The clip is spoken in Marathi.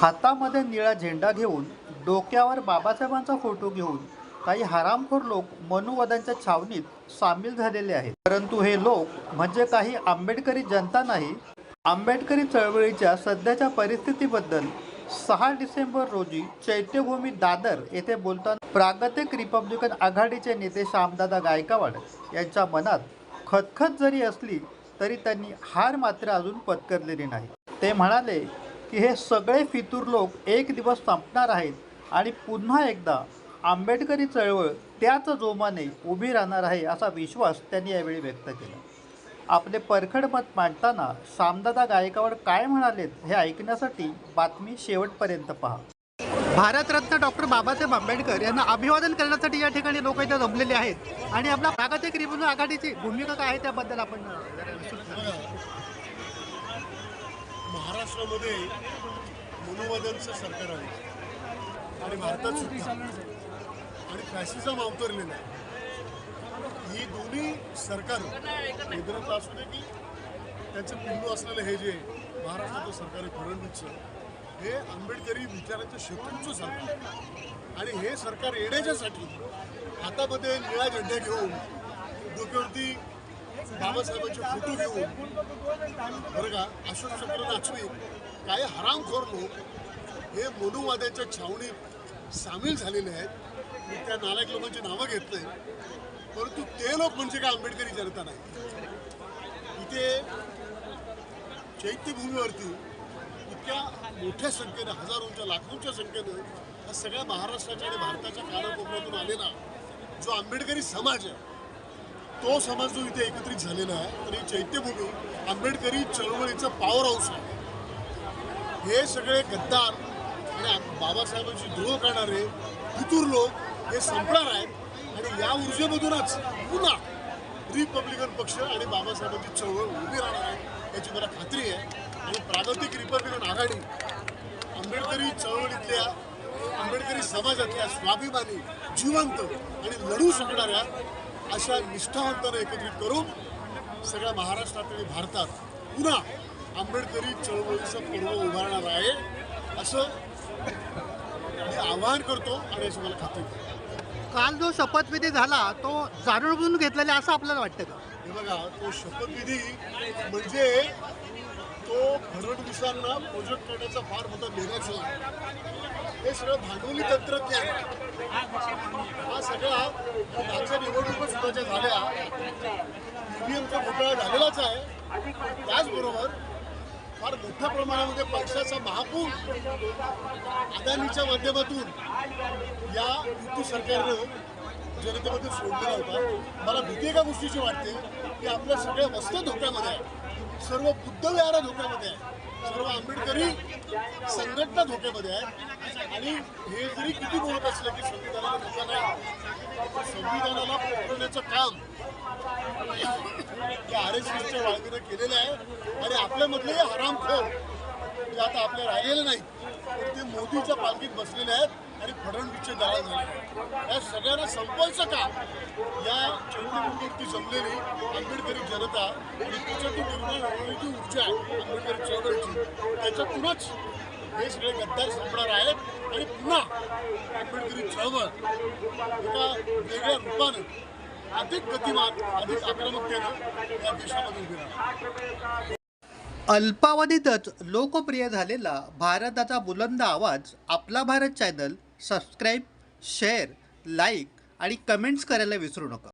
हातामध्ये निळा झेंडा घेऊन डोक्यावर बाबासाहेबांचा फोटो घेऊन काही हरामखोर लोक मनुवादांच्या छावणीत सामील झालेले आहेत. परंतु हे लोक म्हणजे काही आंबेडकरी जनता नाही. आंबेडकरी चळवळीच्या सध्याच्या परिस्थितीबद्दल सहा डिसेंबर रोजी चैत्यभूमी दादर येथे बोलताना प्रागतिक रिपब्लिकन आघाडीचे नेते श्यामदादा गायकवाड यांच्या मनात खतखत जरी असली तरी त्यांनी हार मात्र अजून पत्करलेली नाही. ते म्हणाले की हे सगळे फितूर लोक एक दिवस संपणार आहेत आणि पुन्हा एकदा आंबेडकरी चळवळ त्याच जोमाने उभी राहणार आहे असा विश्वास त्यांनी यावेळी व्यक्त केला. आपले परखड मत मांडताना सामदादा गायकावर काय म्हणालेत हे ऐकण्यासाठी बातमी शेवटपर्यंत पहा. भारतरत्न डॉक्टर बाबासाहेब आंबेडकर यांना अभिवादन करण्यासाठी या ठिकाणी लोक इथे जमलेले आहेत. आणि आपला प्रागतिक रिपब्लिक आघाडीची भूमिका काय आहे त्याबद्दल आपण महाराष्ट्रामध्ये मनोवादांचं सरकार आहे. आणि भारतात सुद्धा. आणि फॅसिझम अवतरलेलं आहे. ही दोन्ही सरकार केंद्रात असू दे की त्यांचं पिल्लू असलेलं हे जे महाराष्ट्राचं सरकार आहे फडणवीसचं हे आंबेडकरी विचारांच्या शत्रूंचं सरकार आणि हे सरकार येण्याच्यासाठी हातामध्ये निळा झेंडा घेऊन डोक्यावरती बाबासाहेबांचे फोटो घेऊन. बरं का? अशोक चक्र नाचवी काही हरामखोर लोक. हे मनुवाद्याच्या छावणीत सामील झालेले आहेत. मी त्या नालायक लोकांची नावं घेत नाही परंतु ते लोक म्हणजे काय आंबेडकरी जनता नाही. इथे चैत्यभूमीवरती इतक्या मोठ्या संख्येनं हजारोंच्या लाखोंच्या संख्येनं हा सगळ्या महाराष्ट्राच्या आणि भारताच्या कानाकोपऱ्यातून आलेला जो आंबेडकरी समाज आहे तो समाज जो इथे एकत्रित झालेला आहे आणि चैत्यभूमी आंबेडकरी चळवळीचं पॉवर हाऊस आहे. हे सगळे गद्दार आणि बाबासाहेबांशी बाबासाहेबांची द्रोह करणारे फितूर लोक हे संपणार आहेत आणि या ऊर्जेमधूनच पुन्हा रिपब्लिकन पक्ष आणि बाबासाहेबांची चळवळ उभी राहणार आहे याची मला खात्री आहे. आणि प्रागतिक रिपब्लिकन आघाडी आंबेडकरी चळवळीतल्या आंबेडकरी समाजातल्या स्वाभिमानी जिवंत आणि लढू शकणाऱ्या अशा निष्ठावंतांना एकत्रित करून सगळ्या महाराष्ट्रात आणि भारतात पुन्हा आंबेडकरी चळवळीचं पर्व उभारणार आहे असं मी आवाहन करतो आणि याची मला खात्री. काल जो शपथविधी झाला तो जाणून घेतलेला असं आपल्याला वाटतं का? हे बघा तो शपथविधी म्हणजे तो फडणवीसांना प्रोजेक्ट करण्याचा फार मोठा निर्णय हे सगळं भांडवली तंत्रज्ञान. हा सगळा मागच्या निवडणुका सुद्धा ज्या झाल्या ईव्हीएमचा घोटाळा झालेलाच आहे. त्याचबरोबर फार मोठ्या प्रमाणामध्ये पक्षाचा महापूर अदानीच्या माध्यमातून या युती सरकारनं जनतेमध्ये सोडलेला होता. मला भीती एका गोष्टीची वाटते की आपल्या सगळ्या वस्त्या धोक्यामध्ये आहे सर्व बुद्ध विहारा धोक्यामध्ये आहे सर्व आंबेडकरी संघटना धोक्यामध्ये आहे. आणि हे जरी किती बोलत असलं की संविधानाला धोका नाही संविधानाला पोहोचवण्याचं काम या आर एस एसच्या वाळगीनं केलेलं आहे. आणि आपल्यामधले हरामखोर जे आता आपल्या राहिलेले नाहीत तर ते मोदीच्या पालखीत बसलेले आहेत आणि फडणवीसचे दाळा झाले या सगळ्यांना संपवायचं काम. या चौकीवरती जमलेली आंबेडकरी जनता आणि त्याच्यातून निर्माण होणारी जी ऊर्जा आहे आंबेडकरी चळवळीची त्याच्यातूनच हे सगळे गद्दार संपणार आहेत. आणि पुन्हा आंबेडकरी चळवळ एका वेगळ्या रूपानं अधिक गतिमान अधिक आक्रमकतेनं या देशामधून गेला अल्पावधीतच लोकप्रिय झालेला भारताचा बुलंद आवाज आपला Bharat channel subscribe share like आणि कमेंट्स करायला विसरू नका.